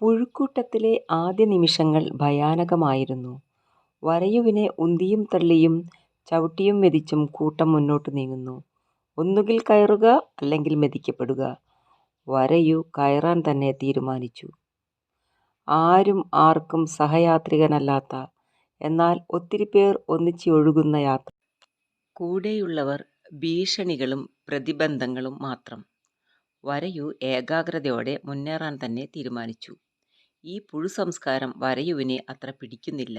പുഴുക്കൂട്ടത്തിലെ ആദ്യ നിമിഷങ്ങൾ ഭയാനകമായിരുന്നു. വരയുവിനെ ഉന്തിയും തള്ളിയും ചവിട്ടിയും മെതിച്ചും കൂട്ടം മുന്നോട്ട് നീങ്ങുന്നു. ഒന്നുകിൽ കയറുക, അല്ലെങ്കിൽ മെതിക്കപ്പെടുക. വരയു കയറാൻ തന്നെ തീരുമാനിച്ചു. ആരും ആർക്കും സഹയാത്രികനല്ലാത്ത, എന്നാൽ ഒത്തിരി പേർ ഒന്നിച്ച് ഒഴുകുന്ന യാത്ര. കൂടെയുള്ളവർ ഭീഷണികളും പ്രതിബന്ധങ്ങളും മാത്രം. വരയു ഏകാഗ്രതയോടെ മുന്നേറാൻ തന്നെ തീരുമാനിച്ചു. ഈ പുഴുസംസ്കാരം വരയുവിനെ അത്ര പിടിക്കുന്നില്ല.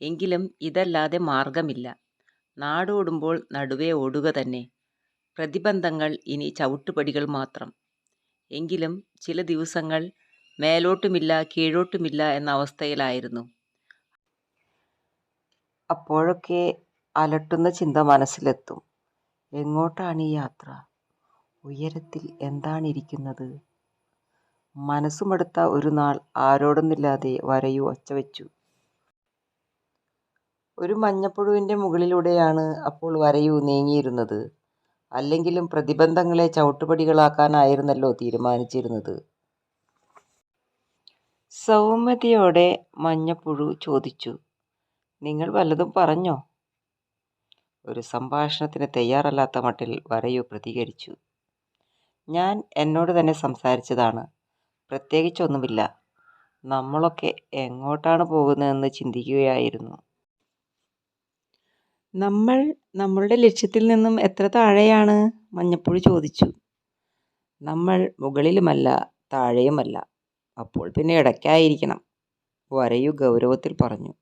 എങ്കിലും ഇതല്ലാതെ മാർഗമില്ല. നാടോടുമ്പോൾ നടുവേ ഓടുക തന്നെ. പ്രതിബന്ധങ്ങൾ ഇനി ചവിട്ടുപടികൾ മാത്രം. എങ്കിലും ചില ദിവസങ്ങൾ മേലോട്ടുമില്ല കീഴോട്ടുമില്ല എന്ന അവസ്ഥയിലായിരുന്നു. അപ്പോഴൊക്കെ അലട്ടുന്ന ചിന്ത മനസ്സിലെത്തും. എങ്ങോട്ടാണ് ഈ യാത്ര? ഉയരത്തിൽ എന്താണിരിക്കുന്നത്? മനസ്സു മടുത്ത ഒരു നാൾ ആരോടൊന്നില്ലാതെ വരയു ഒച്ചവെച്ചു. ഒരു മഞ്ഞപ്പുഴുവിന്റെ മുകളിലൂടെയാണ് അപ്പോൾ വരയു നീങ്ങിയിരുന്നത്. അല്ലെങ്കിലും പ്രതിബന്ധങ്ങളെ ചവിട്ടുപടികളാക്കാനായിരുന്നല്ലോ തീരുമാനിച്ചിരുന്നത്. സൗമ്യതയോടെ മഞ്ഞപ്പുഴു ചോദിച്ചു. "നിങ്ങൾ വല്ലതും പറഞ്ഞോ? " ഒരു സംഭാഷണത്തിന് തയ്യാറല്ലാത്ത മട്ടിൽ വരയു പ്രതികരിച്ചു. "ഞാൻ എന്നോട് തന്നെ സംസാരിച്ചതാണ്. പ്രത്യേകിച്ചൊന്നുമില്ല. നമ്മളൊക്കെ എങ്ങോട്ടാണ് പോകുന്നതെന്ന് ചിന്തിക്കുകയായിരുന്നു. " "നമ്മൾ നമ്മളുടെ ലക്ഷ്യത്തിൽ നിന്നും എത്ര താഴെയാണ്? " മഞ്ഞപ്പൊഴി ചോദിച്ചു. "നമ്മൾ മുകളിലുമല്ല താഴെയുമല്ല. അപ്പോൾ പിന്നെ ഇടയ്ക്കായിരിക്കണം. " വരയു ഗൗരവത്തിൽ പറഞ്ഞു.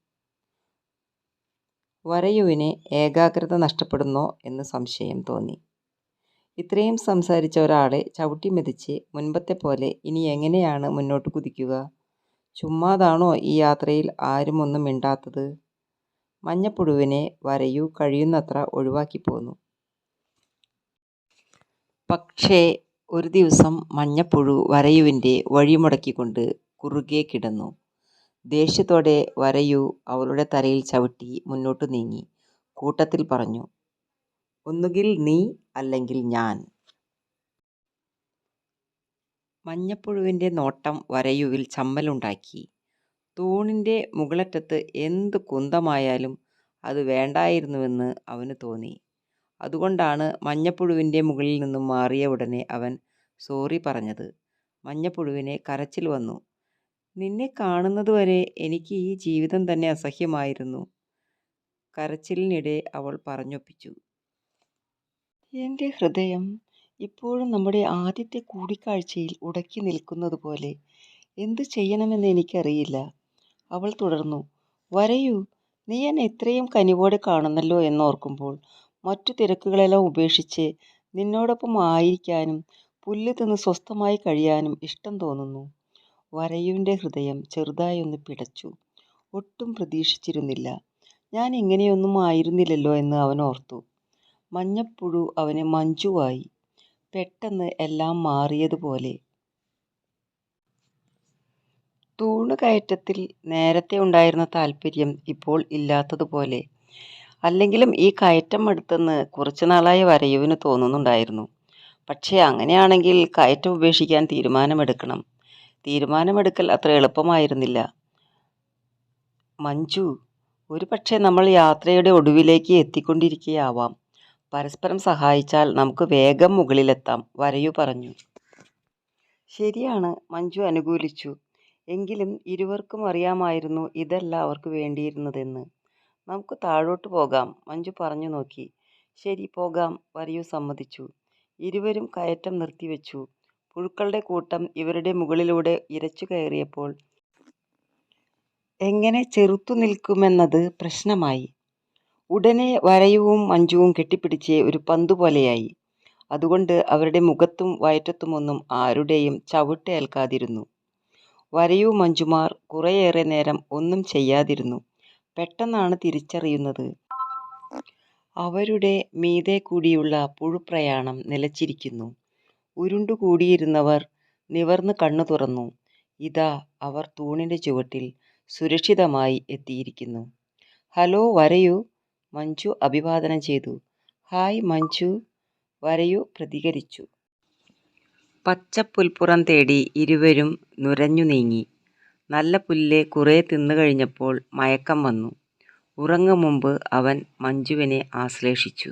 വരയുവിന് ഏകാഗ്രത നഷ്ടപ്പെടുന്നോ എന്ന് സംശയം തോന്നി. ഇത്രയും സംസാരിച്ച ഒരാളെ ചവിട്ടി മെതിച്ച് മുൻപത്തെ പോലെ ഇനി എങ്ങനെയാണ് മുന്നോട്ട് കുതിക്കുക? ചുമ്മാതാണോ ഈ യാത്രയിൽ ആരും ഒന്നും മിണ്ടാത്തത്? മഞ്ഞപ്പുഴുവിനെ വരയു കഴിയുന്നത്ര ഒഴിവാക്കി പോന്നു പക്ഷേ ഒരു ദിവസം മഞ്ഞപ്പുഴു വരയുവിന്റെ വഴിമുടക്കിക്കൊണ്ട് കുറുകെ കിടന്നു. ദേഷ്യത്തോടെ വരയു അവളുടെ തലയിൽ ചവിട്ടി മുന്നോട്ട് നീങ്ങി. കൂട്ടത്തിൽ പറഞ്ഞു. "ഒന്നുകിൽ നീ, അല്ലെങ്കിൽ ഞാൻ. " മഞ്ഞപ്പുഴുവിന്റെ നോട്ടം വരയുവിൽ ചമ്മലുണ്ടാക്കി. തൂണിന്റെ മുകളറ്റത്ത് എന്ത് കുന്തമായാലും അത് വേണ്ടായിരുന്നുവെന്ന് അവന് തോന്നി. അതുകൊണ്ടാണ് മഞ്ഞപ്പുഴുവിന്റെ മുകളിൽ നിന്നും മാറിയ ഉടനെ അവൻ സോറി പറഞ്ഞത്. മഞ്ഞപ്പുഴുവിനെ കരച്ചിൽ വന്നു. "നിന്നെ കാണുന്നത് വരെ എനിക്ക് ഈ ജീവിതം തന്നെ അസഹ്യമായിരുന്നു. " കരച്ചിലിനിടെ അവൾ പറഞ്ഞൊപ്പിച്ചു. "എന്റെ ഹൃദയം ഇപ്പോഴും നമ്മുടെ ആദ്യത്തെ കൂടിക്കാഴ്ചയിൽ ഉടക്കി നിൽക്കുന്നത് പോലെ എന്തു ചെയ്യണമെന്ന് എനിക്കറിയില്ല. " അവൾ തുടർന്നു. "വരയൂ, നീ എന്നെ ഇത്രയും കനിവോടെ കാണുന്നല്ലോ എന്നോർക്കുമ്പോൾ മറ്റു തിരക്കുകളെല്ലാം ഉപേക്ഷിച്ച് നിന്നോടൊപ്പം ആയിരിക്കാനും പുല്ല് തിന്ന് സ്വസ്ഥമായി കഴിയാനും ഇഷ്ടം തോന്നുന്നു. " വരയുവിന്റെ ഹൃദയം ചെറുതായൊന്ന് പിടച്ചു. ഒട്ടും പ്രതീക്ഷിച്ചിരുന്നില്ല. ഞാൻ ഇങ്ങനെയൊന്നും ആയിരുന്നില്ലല്ലോ എന്ന് അവനോർത്തു. മഞ്ഞപ്പുഴു അവന് മഞ്ജുവായി. പെട്ടെന്ന് എല്ലാം മാറിയതുപോലെ. തൂണുകയറ്റത്തിൽ നേരത്തെ ഉണ്ടായിരുന്ന താല്പര്യം ഇപ്പോൾ ഇല്ലാത്തതുപോലെ. അല്ലെങ്കിലും ഈ കയറ്റം അടുത്തെന്ന് കുറച്ചു നാളായി വരയുവിന് തോന്നുന്നുണ്ടായിരുന്നു. പക്ഷേ അങ്ങനെയാണെങ്കിൽ കയറ്റം ഉപേക്ഷിക്കാൻ തീരുമാനമെടുക്കണം. തീരുമാനമെടുക്കൽ അത്ര എളുപ്പമായിരുന്നില്ല. "മഞ്ജു, ഒരു പക്ഷേ നമ്മൾ യാത്രയുടെ ഒടുവിലേക്ക് എത്തിക്കൊണ്ടിരിക്കുകയാവാം. പരസ്പരം സഹായിച്ചാൽ നമുക്ക് വേഗം മുകളിലെത്താം. " വരയു പറഞ്ഞു. "ശരിയാണ്. " മഞ്ജു അനുകൂലിച്ചു. എങ്കിലും ഇരുവർക്കും അറിയാമായിരുന്നു ഇതല്ല അവർക്ക് വേണ്ടിയിരുന്നതെന്ന്. "നമുക്ക് താഴോട്ട് പോകാം. " മഞ്ജു പറഞ്ഞു നോക്കി "ശരി, പോകാം. " വരയു സമ്മതിച്ചു. ഇരുവരും കയറ്റം നിർത്തിവെച്ചു. പുഴുക്കളുടെ കൂട്ടം ഇവരുടെ മുകളിലൂടെ ഇരച്ചു കയറിയപ്പോൾ എങ്ങനെ ചെറുത്തു നിൽക്കുമെന്നത് പ്രശ്നമായി. ഉടനെ വരയുവും മഞ്ജുവും കെട്ടിപ്പിടിച്ച് ഒരു പന്തുപോലെയായി. അതുകൊണ്ട് അവരുടെ മുഖത്തും വയറ്റത്തുമൊന്നും ആരുടെയും ചവിട്ടേൽക്കാതിരുന്നു വരയു മഞ്ജുമാർ കുറേയേറെ നേരം ഒന്നും ചെയ്യാതിരുന്നു. പെട്ടെന്നാണ് തിരിച്ചറിയുന്നത് അവരുടെ മീതെ കൂടിയുള്ള പുഴുപ്രയാണം നിലച്ചിരിക്കുന്നു. ഉരുണ്ടുകൂടിയിരുന്നവർ നിവർന്ന് കണ്ണു തുറന്നു. ഇതാ അവർ തൂണിന്റെ ചുവട്ടിൽ സുരക്ഷിതമായി എത്തിയിരിക്കുന്നു. "ഹലോ വരയൂ! " മഞ്ജു അഭിവാദനം ചെയ്തു. "ഹായ് മഞ്ജു! " വരയു പ്രതികരിച്ചു. പച്ചപ്പുൽപ്പുറം തേടി ഇരുവരും നുരഞ്ഞു നീങ്ങി. നല്ല പുല്ല് കുറേ തിന്നു കഴിഞ്ഞപ്പോൾ മയക്കം വന്നു. ഉറങ്ങും മുമ്പ് അവൻ മഞ്ജുവിനെ ആശ്ലേഷിച്ചു.